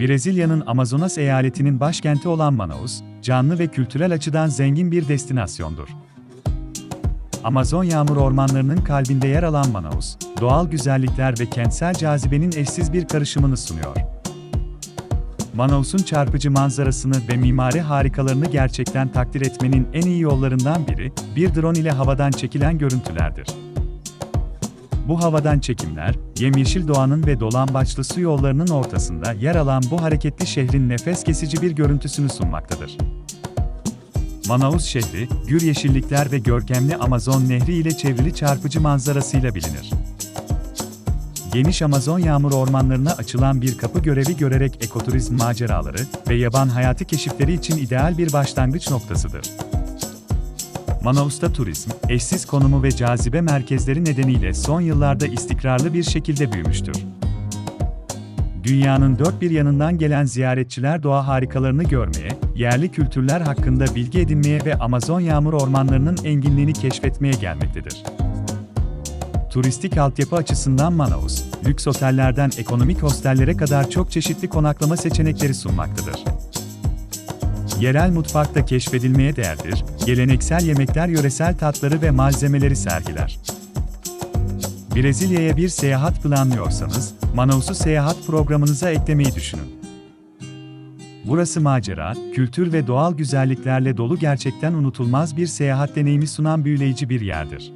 Brezilya'nın Amazonas eyaletinin başkenti olan Manaus, canlı ve kültürel açıdan zengin bir destinasyondur. Amazon yağmur ormanlarının kalbinde yer alan Manaus, doğal güzellikler ve kentsel cazibenin eşsiz bir karışımını sunuyor. Manaus'un çarpıcı manzarasını ve mimari harikalarını gerçekten takdir etmenin en iyi yollarından biri, bir drone ile havadan çekilen görüntülerdir. Bu havadan çekimler, yemyeşil doğanın ve dolambaçlı su yollarının ortasında yer alan bu hareketli şehrin nefes kesici bir görüntüsünü sunmaktadır. Manaus şehri, gür yeşillikler ve görkemli Amazon Nehri ile çevrili çarpıcı manzarasıyla bilinir. Geniş Amazon yağmur ormanlarına açılan bir kapı görevi görerek ekoturizm maceraları ve yaban hayatı keşifleri için ideal bir başlangıç noktasıdır. Manaus'ta turizm, eşsiz konumu ve cazibe merkezleri nedeniyle son yıllarda istikrarlı bir şekilde büyümüştür. Dünyanın dört bir yanından gelen ziyaretçiler doğa harikalarını görmeye, yerli kültürler hakkında bilgi edinmeye ve Amazon yağmur ormanlarının enginliğini keşfetmeye gelmektedir. Turistik altyapı açısından Manaus, lüks otellerden ekonomik hostellere kadar çok çeşitli konaklama seçenekleri sunmaktadır. Yerel mutfakta keşfedilmeye değerdir, geleneksel yemekler yöresel tatları ve malzemeleri sergiler. Brezilya'ya bir seyahat planlıyorsanız, Manaus'u seyahat programınıza eklemeyi düşünün. Burası macera, kültür ve doğal güzelliklerle dolu gerçekten unutulmaz bir seyahat deneyimi sunan büyüleyici bir yerdir.